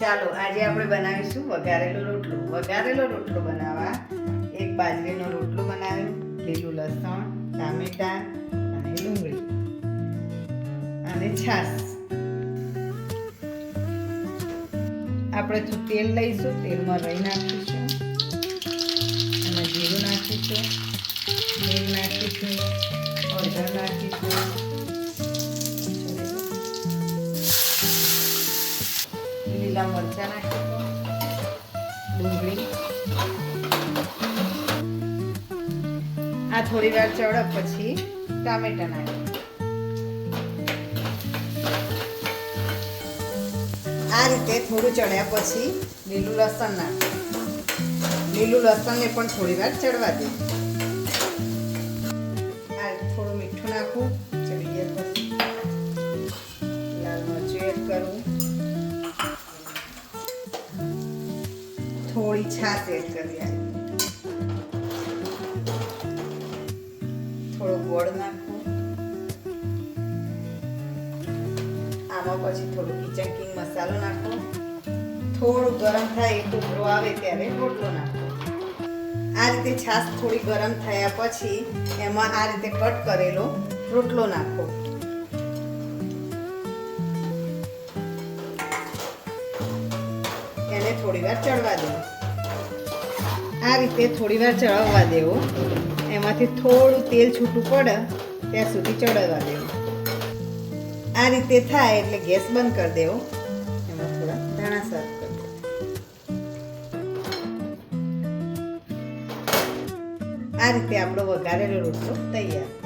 ચાલો, આજે આપણે બનાવીશું વઘારેલો રોટલો. વઘારેલો રોટલો બનાવવા એક બાજરીનો રોટલો બનાવ્યો, લીલું લસણ, ટામેટા અને ડુંગળી અને છાશ. આપણે જો તેલ લઈશું, તેલમાં રહી નાખીશું અને જીરું નાખીશું તેલ નાખીશું, હળદર નાખીશું. લીલા મરચાં નાખીશું ડુંગળી આ થોડી વાર ચડક પછી ટામેટા નાખી આ રીતે થોડું ચડ્યા પછી લીલું લસણ નાખીશું લીલું લસણને પણ થોડી વાર ચડવા દે આ થોડું મીઠું નાખું ચડી ગયા પછી લાલ મરચું એડ કરું થોડી છાશ એડ કરી આ થોડો ગોળ નાખો. આમાં પછી થોડું કિચન કિંગ મસાલો નાખો. થોડું ગરમ થાય એ ઉભરો આવે ત્યારે રોટલો નાખો. આ રીતે છાશ થોડી ગરમ થયા પછી એમાં આ રીતે કટ કરેલો રોટલો નાખો. એને થોડીવાર ચડવા દેવું આ રીતે થોડી વાર ચડવા દેવો. એમાંથી થોડું તેલ છૂટું પડે, ત્યાં સુધી ચડાવવા દેવું. આ રીતે થાય એટલે ગેસ બંધ કરી દેવો. એમાં થોડા ધાણા સર્વ કરી આ રીતે આપણો વઘારેલો રોટલો તૈયાર.